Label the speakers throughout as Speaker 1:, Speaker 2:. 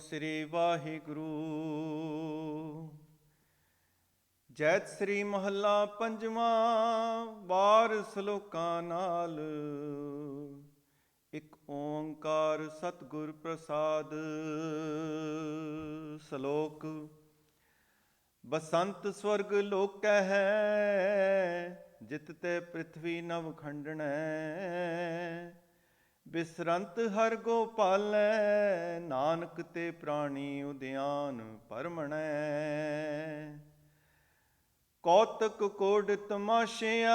Speaker 1: ਸ੍ਰੀ ਵਾਹਿਗੁਰੂ। ਜੈਤ ਸ੍ਰੀ ਮਹੱਲਾ ਪੰਜਵਾਂ ਬਾਰ ਸ਼ਲੋਕਾਂ ਨਾਲ ਇੱਕ ਓੰਕਾਰ ਸਤਿਗੁਰ ਪ੍ਰਸਾਦ। ਸ਼ਲੋਕ, ਬਸੰਤ ਸਵਰਗ ਲੋਕੈ ਹੈ, ਜਿਤ ਤੇ ਪ੍ਰਿਥਵੀ ਨਵ ਖੰਡਣੈ। ਬਿਸਰੰਤ ਹਰ ਗੋਪਾਲੈ ਨਾਨਕ ਤੇ ਪ੍ਰਾਣੀ ਉਦਿਆਨ ਪਰਮਣੈ। ਕੌਤਕ ਕੋਡ ਤਮਾਸ਼ਿਆ,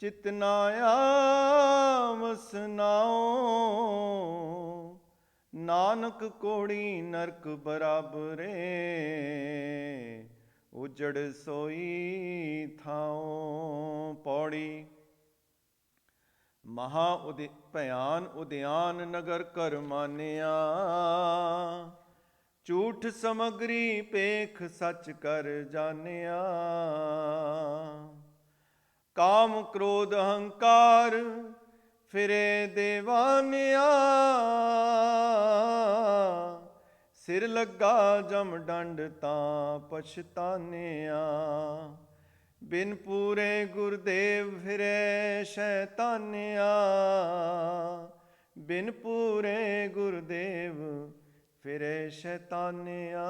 Speaker 1: ਚਿਤ ਨਾ ਆਵਸ ਨਾਉ। ਨਾਨਕ ਕੋੜੀ ਨਰਕ ਬਰਾਬਰੇ, ਉਜੜ ਸੋਈ ਥਾਉ। ਪੌੜੀ ਮਹਾ ਉਦਿ ਭਿਆਨ ਉਦਿਆਨ ਨਗਰ ਕਰ ਮਾਨਿਆ। ਝੂਠ ਸਮਗਰੀ ਪੇਖ ਸੱਚ ਕਰ ਜਾਣਿਆ। ਕਾਮ ਕ੍ਰੋਧ ਅਹੰਕਾਰ ਫਿਰੇ ਦੇਵਾਨਿਆ। ਸਿਰ ਲੱਗਾ ਜਮ ਡੰਡ ਤਾਂ ਪਛਤਾਨਿਆ। ਬਿਨ ਪੂਰੇ ਗੁਰਦੇਵ ਫਿਰੇ ਸ਼ੈਤਾਨਿਆ ਬਿਨ ਪੂਰੇ ਗੁਰਦੇਵ ਫਿਰੇ ਸ਼ੈਤਾਨਿਆ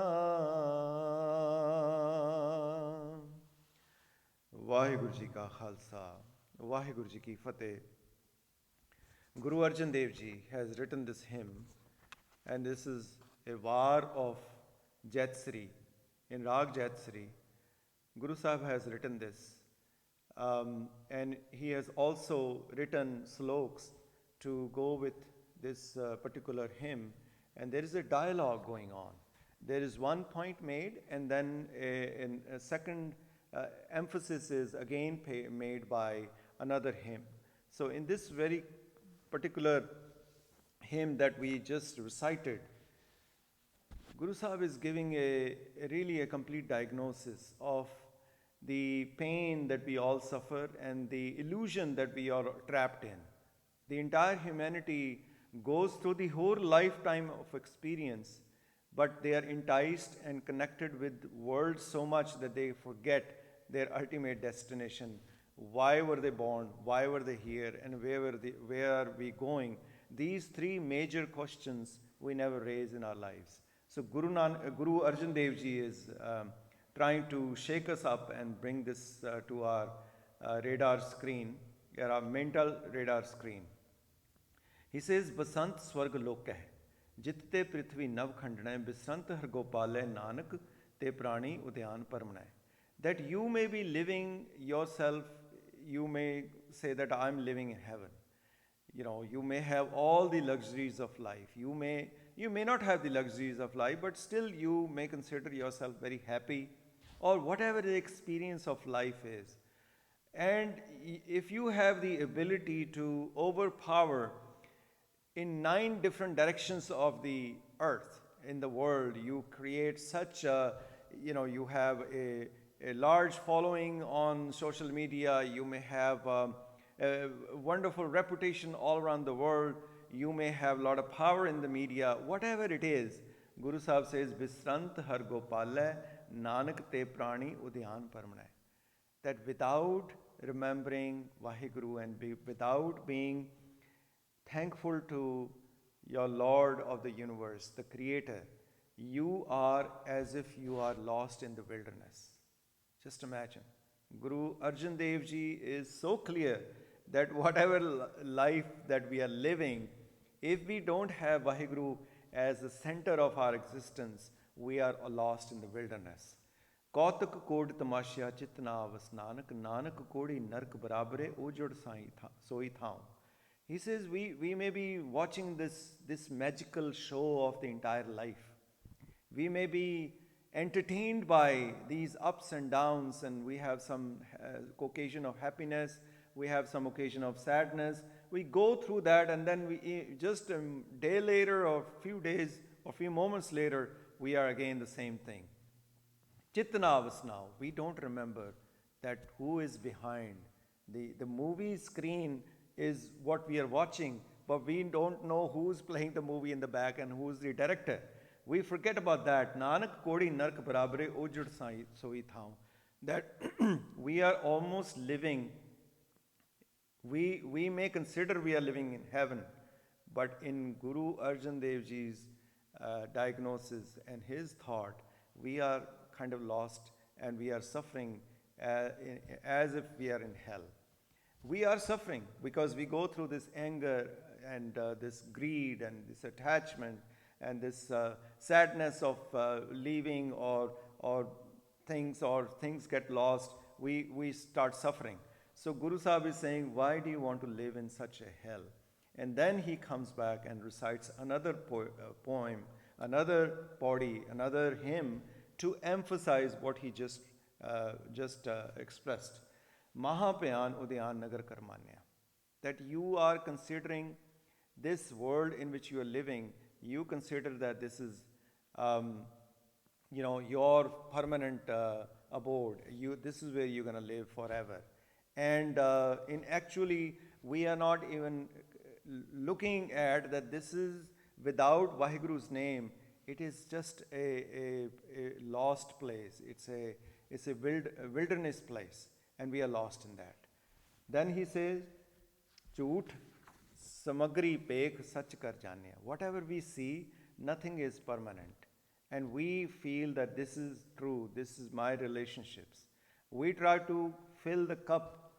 Speaker 1: ਵਾਹਿਗੁਰੂ ਜੀ ਕਾ ਖਾਲਸਾ ਵਾਹਿਗੁਰੂ ਜੀ ਕੀ ਫਤਿਹ Guru Arjan Dev Ji has written this hymn, and this is a var of Jatsri in Rag Jatsri. Guru Sahib has written this, um, and he has also written sloks to go with this uh, particular hymn, and there is a dialogue going on. There is one point made, and then a, a second uh, emphasis is again pay, made by another hymn. So, in this very particular hymn that we just recited, Guru Sahib is giving a, a really a complete diagnosis of the pain that we all suffer and the illusion that we are trapped in. The entire humanity goes through the whole lifetime of experience, but they are enticed and connected with the world so much that they forget their ultimate destination. Why were they born? Why were they here? And where, were they, where are we going? These three major questions we never raise in our lives. So Guru, Nan- Guru Arjan Dev Ji is um, trying to shake us up and bring this uh, to our uh, radar screen, our mental radar screen. He says, Basant Swarg Jitte Prithvi Nav Basant Har gopale Nanak Te Prani Udyan Parmanai. That you may be living yourself, you may say that I'm living in heaven. You know, you may have all the luxuries of life. You may you may not have the luxuries of life, but still you may consider yourself very happy or whatever the experience of life is. And if you have the ability to overpower in nine different directions of the earth in the world you create such a you know you have a, a large following on social media you may have um, a wonderful reputation all around the world you may have a lot of power in the media whatever it is. Guru sahib says visrant har gopalai nanak te prani udyan parmanai that without remembering vaheguru and without being thankful to your Lord of the universe, the Creator, you are as if you are lost in the wilderness. Just imagine. Guru Arjan Dev Ji is so clear that whatever li- life that we are living, if we don't have Vaheguru as the center of our existence, we are lost in the wilderness. ਕੌਤਕ ਕੋਡ ਤਮਾਸ਼ਾ ਚਿਤ ਨਾ ਆਵਸ ਨਾਨਕ ਨਾਨਕ ਕੋੜੀ ਨਰਕ ਬਰਾਬਰੇ ਉਜੜ ਸਾਈ ਥਾ ਸੋਈ ਥਾਉ he says we, we may be watching this, this magical show of the entire life. We may be entertained by these ups and downs, and we have some uh, occasion of happiness, we have some occasion of sadness. We go through that, and then we eh, just a day later, or few days, or few moments later, we are again the same thing. Chittanavas now, we don't remember that who is behind. The, the movie screen is what we are watching, but we don't know who's playing the movie in the back and who's the director. We forget about that. Nanak Kodi Nark Barabre Ujud Soi. That we are almost living, we, we may consider we are living in heaven, but in Guru Arjan Dev Ji's uh, diagnosis and his thought, we are kind of lost and we are suffering uh, as if we are in hell. We are suffering because we go through this anger and uh, this greed and this attachment and this uh, sadness of leaving or, or things or things get lost. We, we start suffering. So Guru Sahib is saying, why do you want to live in such a hell? And then he comes back and recites another po- uh, poem, another body, another hymn to emphasize what he just, uh, just uh, expressed. Mahapayan Udayan Nagar Karmanya. That you are considering this world in which you are living, you consider that this is, um, you know, your permanent uh, abode. You, this is where you're going to live forever. And uh, in actually, we are not even looking at that this is without Vahiguru's name, it is just a, a, a lost place. It's a, it's a, wild, wilderness place, and we are lost in that. Then he says, ਝੂਠ samagri pek sach kar janya. Whatever we see, nothing is permanent. And we feel that this is true, this is my relationships. We try to fill the cup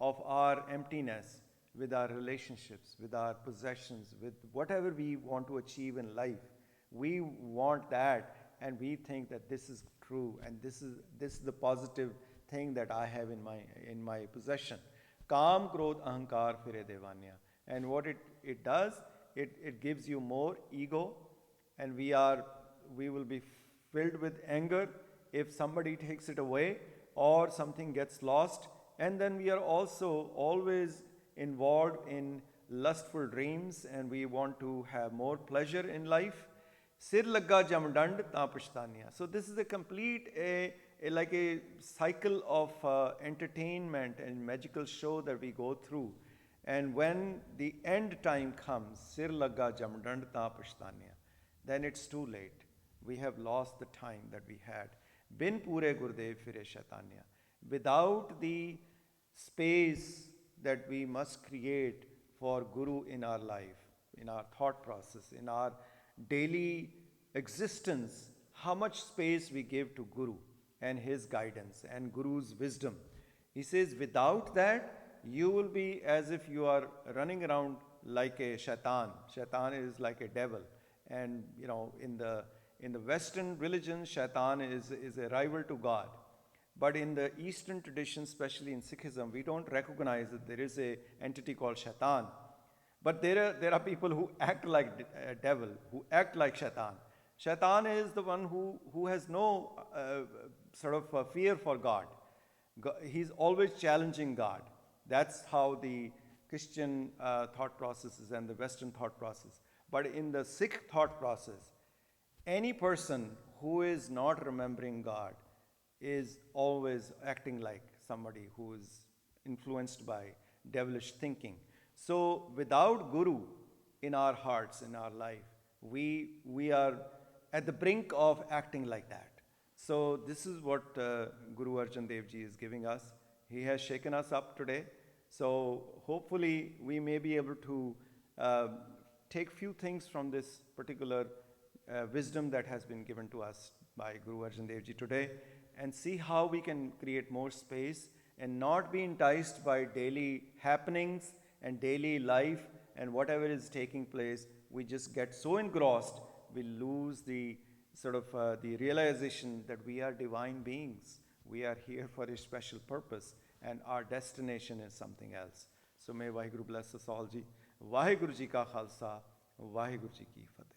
Speaker 1: of our emptiness with our relationships, with our possessions, with whatever we want to achieve in life. We want that, and we think that this is true, and this is this is the positive thing that I have in my in my possession. Kam, krodh, ahankar, fire devanya. And what it, it does, it, it gives you more ego, and we are we will be filled with anger if somebody takes it away or something gets lost and then we are also always involved in lustful dreams and we want to have more pleasure in life sir lagga jam dand ta so this is a complete a, a like a cycle of uh, entertainment and magical show that we go through and when the end time comes sir lagga jam dand ta then it's too late we have lost the time that we had. Bin pure Gurdev fire. Without the space that we must create for Guru in our life, in our thought process, in our daily existence, how much space we give to Guru and his guidance and Guru's wisdom. He says, without that, you will be as if you are running around like a shaitan. Shaitan is like a devil. And, you know, in the in the Western religion, shaitan is, is a rival to God. But in the Eastern tradition, especially in Sikhism, we don't recognize that there is a entity called shaitan. But there are, there are people who act like a devil, who act like shaitan. Shaitan is the one who, who has no uh, sort of uh, fear for God. He's always challenging God. That's how the Christian uh, thought process is and the Western thought process. But in the Sikh thought process, any person who is not remembering God is always acting like somebody who is influenced by devilish thinking. So, without Guru in our hearts, in our life, we, we are at the brink of acting like that. So, this is what uh, Guru Arjan Dev Ji is giving us. He has shaken us up today. So, hopefully, we may be able to uh, take few things from this particular uh, wisdom that has been given to us by Guru Arjan Dev Ji today and see how we can create more space and not be enticed by daily happenings and daily life and whatever is taking place. We just get so engrossed, we lose the sort of uh, the realization that we are divine beings. We are here for a special purpose and our destination is something else. So may Vaheguru bless us all ji. Vaheguru ji ka khalsa, Vaheguru ji ki fateh.